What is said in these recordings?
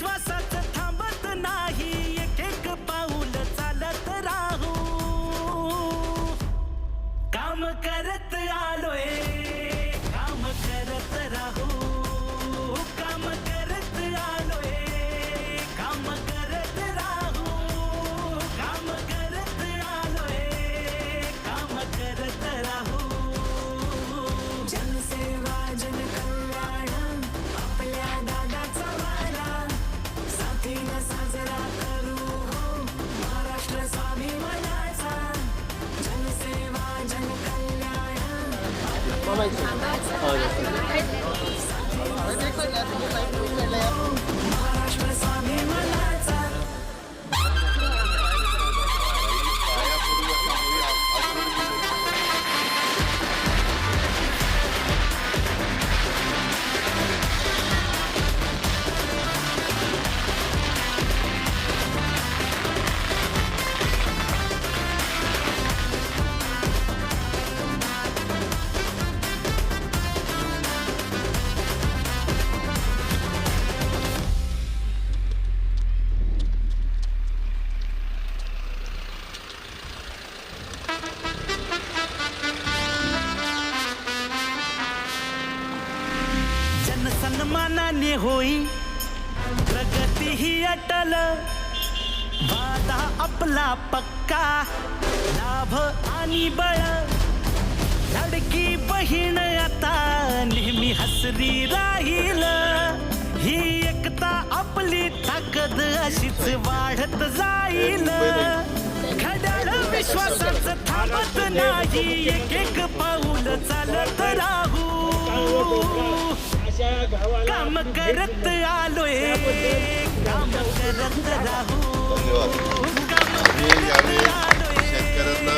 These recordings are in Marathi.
विश्वासाचं Oh, yes. Pwede. जनसन्मानाने होई. प्रगती ही अटल. वादा आपला पक्का. लाभ आणि बळ. लडकी बहीण आता नेहमी हसरी राहील. ही एकता आपली ताकद अशीच वाढत जाईल. घड्याळ विश्वासाचं थांबत नाही. एक एक पाऊल करत आलोय. काम करत राहू. शेतकऱ्यांना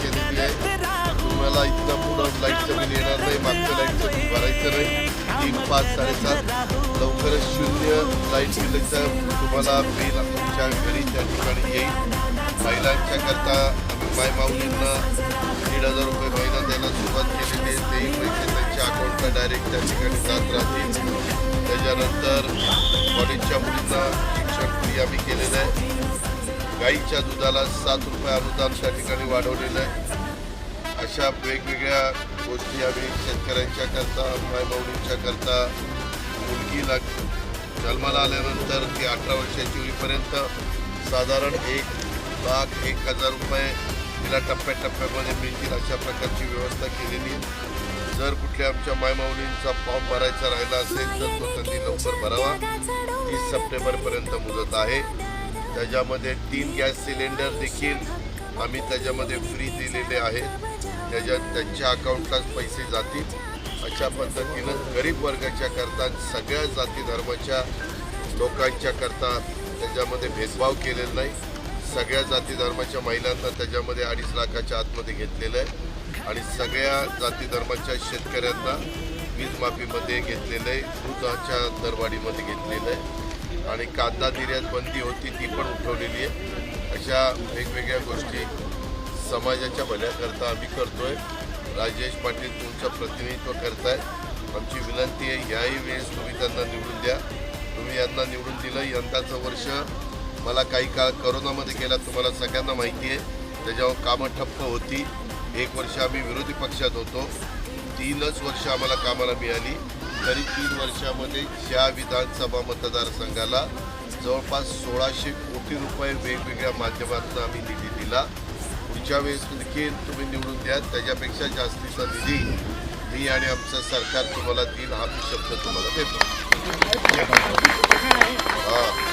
केलेली आहे. तुम्हाला इथं पुढं लाईटचं बिल येणार नाही मागचं लाईटचं बिल भरायचं नाही. तीन पाच साडेसात लवकरच शून्य लाइट बिलचं तुम्हाला बिल तुमच्या घरी त्या ठिकाणी येईल. महिलांच्या करता माय माऊलींना दीड हजार रुपये महिना द्यायला सुरुवात केलेली आहे. तेही पैसे त्यांच्या अकाउंटला डायरेक्ट त्या ठिकाणी जात राहतील. त्याच्यानंतर कॉलेजच्या मुलींना शिक्षण फ्री आम्ही केलेलं आहे. गाईच्या दुधाला सात रुपये अनुदान त्या ठिकाणी वाढवलेलं आहे. अशा वेगवेगळ्या गोष्टी आम्ही शेतकऱ्यांच्या करता मायमाऊलींच्या करता मुलगीला जन्माला आल्यानंतर ती अठरा वर्षाची होईपर्यंत साधारण एक लाख एक हजार रुपये तिला टप्प्याटप्प्यामध्ये मिळतील अशा प्रकारची व्यवस्था केलेली आहे. जर कुठल्या आमच्या मायमाऊलींचा फॉर्म भरायचा राहिला असेल तर तो त्यांनी लवकर भरावा. तीस सप्टेंबरपर्यंत मुदत आहे. त्याच्यामध्ये तीन गॅस सिलेंडर देखील आम्ही त्याच्यामध्ये फ्री दिलेले आहेत. त्याच्यात त्यांच्या अकाउंटलाच पैसे जातील. अशा पद्धतीनं गरीब वर्गाच्या करता सगळ्या जाती धर्माच्या लोकांच्या करता त्याच्यामध्ये भेदभाव केलेला नाही. सगळ्या जाती धर्माच्या महिलांना त्याच्यामध्ये अडीच लाखाच्या आतमध्ये घेतलेलं आहे. आणि सगळ्या जाती धर्माच्या शेतकऱ्यांना वीज माफीमध्ये घेतलेलं आहे दुधाच्या दरवाढीमध्ये घेतलेलं आहे. आणि कांदा निर्यात बंदी होती ती पण उठवलेली आहे. अशा वेगवेगळ्या गोष्टी समाजाच्या भल्याकरता आम्ही करतोय. राजेश पाटील तुमचं प्रतिनिधित्व करताय. आमची विनंती आहे याही वेळेस तुम्ही त्यांना निवडून द्या. तुम्ही यांना निवडून दिलं यंदाचं वर्ष मला काही काळ करोनामध्ये गेला तुम्हाला सगळ्यांना माहिती आहे. त्याच्यावर कामं ठप्प होती. एक वर्ष आम्ही विरोधी पक्षात होतो. तीनच वर्ष आम्हाला कामाला मिळाली. तरी तीन वर्षामध्ये ज्या विधानसभा मतदारसंघाला जवळपास सोळाशे कोटी रुपये वेगवेगळ्या माध्यमातून आम्ही निधी दिला. पुढच्या वेळेस देखील तुम्ही निवडून द्या. त्याच्यापेक्षा जास्तीचा निधी मी आणि आमचं सरकार तुम्हाला देईल हा मी शब्द तुम्हाला देतो. हां.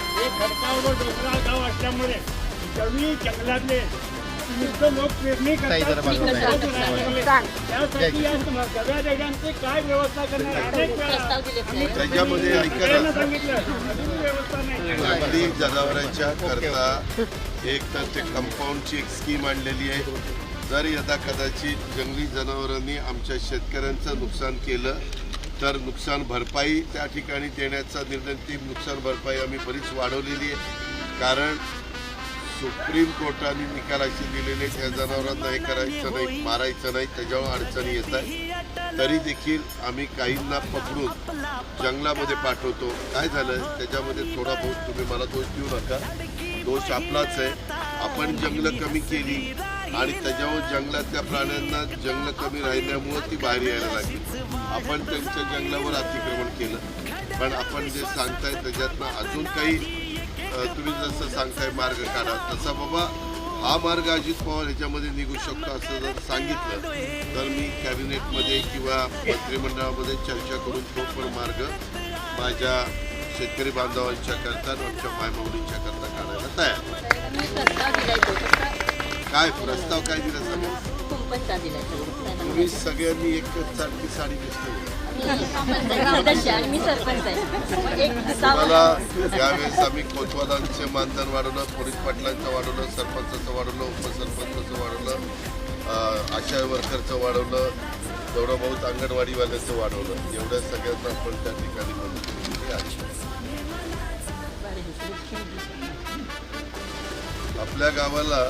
जंगलातले काय व्यवस्था त्याच्यामध्ये जंगली जनावरांच्या करता एक तर ते कंपाऊंडची एक स्कीम आणलेली आहे. जर यदा कदाचित जंगली जनावरांनी आमच्या शेतकऱ्यांचं नुकसान केलं तर नुकसान भरपाई त्या ठिकाणी देण्याचा निर्णय ती नुकसान भरपाई आम्ही बरीच वाढवलेली आहे. कारण सुप्रीम कोर्टाने निकाल दिलेले त्या जनावरांना हे करायचं नाही मारायचं नाही त्याच्यावर अडचणी येत आहे तरी देखील आम्ही काहींना पकडून जंगलामध्ये पाठवतो. काय झालं? त्याच्यामध्ये थोडा बहुत तुम्ही मला दोष देऊ नका. दोष आपलाच आहे. आपण जंगलं कमी केली आणि त्याच्यावर जंगलातल्या प्राण्यांना जंगलं कमी राहिल्यामुळं ती बाहेर यायला लागली. आपण त्यांच्या जंगलावर अतिक्रमण केलं. पण आपण जे सांगताय त्याच्यातनं अजून काही तुम्ही जसं सांगताय मार्ग काढा तसा बाबा हा मार्ग अजित पवार ह्याच्यामध्ये निघू शकतो असं जर सांगितलं तर मी कॅबिनेटमध्ये किंवा मंत्रिमंडळामध्ये चर्चा करून तो पण मार्ग माझ्या शेतकरी बांधवांच्या करता आमच्या मायमाऊलींच्या करता काढायला तयार काय प्रस्ताव काय दिला तो? तुम्ही सगळ्यांनी एकच सारखी साडी नेसली. मी सरपंच आहे. एक मला यावेळेस आम्ही कोतवालांचे मानधन वाढवलं पोलीस पाटलांचं वाढवलं सरपंचाचं वाढवलं उपसरपंचाचं वाढवलं अं, आशा वर्करचं वाढवलं तेवढं बहुत अंगणवाडीवाल्याचं वाढवलं. एवढ्या सगळ्यांना आपण त्या ठिकाणी मदत केलेली आहे. आपल्या गावाला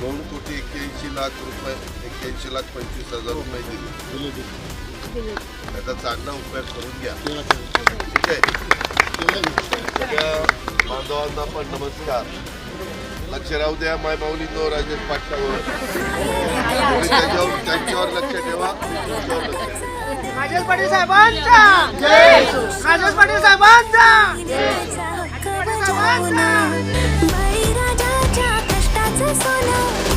दोन कोटी एक्क्याऐंशी लाख रुपये एक्क्याऐंशी लाख पंचवीस हजार रुपये दिले त्याचा चांगला उपयोग करून घ्या ठीक आहे सगळ्या बांधवांना पण नमस्कार लक्ष राहू द्या माय माऊलींनो राजेश पाटलावर त्याच्यावर त्यांच्यावर लक्ष ठेवा तुमच्यावर लक्ष ठेवा राजेश पाटील साहेबांचा राजेश पाटील साहेबांचा sonhar.